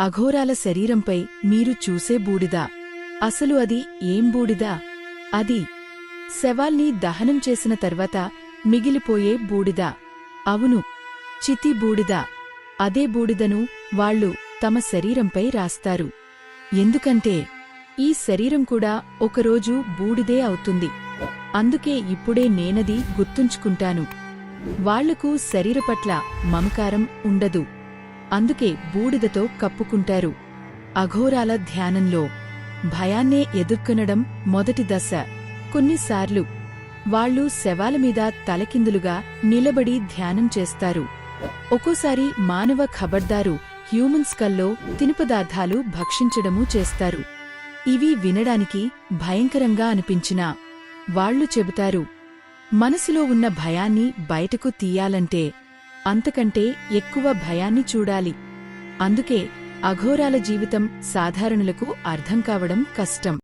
అఘోరాల శరీరంపై మీరు చూసే బూడిద. అసలు అది ఏం బూడిద? అది శవాల్ని దహనం చేసిన తర్వాత మిగిలిపోయే బూడిద. అవును చితి బూడిద. అదే బూడిదను వాళ్ళు తమ శరీరంపై రాస్తారు. ఎందుకంటే ఈ శరీరం కూడా ఒకరోజు బూడిదే అవుతుంది. అందుకే ఇప్పుడే నేనది గుర్తుంచుకుంటాను. వాళ్ళకు శరీర పట్ల మమకారం ఉండదు. అందుకే బూడిదతో కప్పుకుంటారు. అఘోరాల ధ్యానంలో భయాన్నే ఎదుర్కొనడం మొదటి దశ. కొన్నిసార్లు వాళ్ళు శవాల మీద తలకిందులుగా నిలబడి ధ్యానం చేస్తారు. ఒక్కోసారి మానవ ఖబర్దారు హ్యూమన్ స్కల్లో తినుపదార్థాలు భక్షించడమూ చేస్తారు. ఇవి వినడానికి భయంకరంగా అనిపించినా వాళ్ళు చెబుతారు మనసులో ఉన్న భయాన్ని బయటకు తీయాలంటే అంతకంటే ఎక్కువ భయాన్ని చూడాలి. అందుకే అఘోరాల జీవితం సాధారణులకు అర్థం కావడం కష్టం.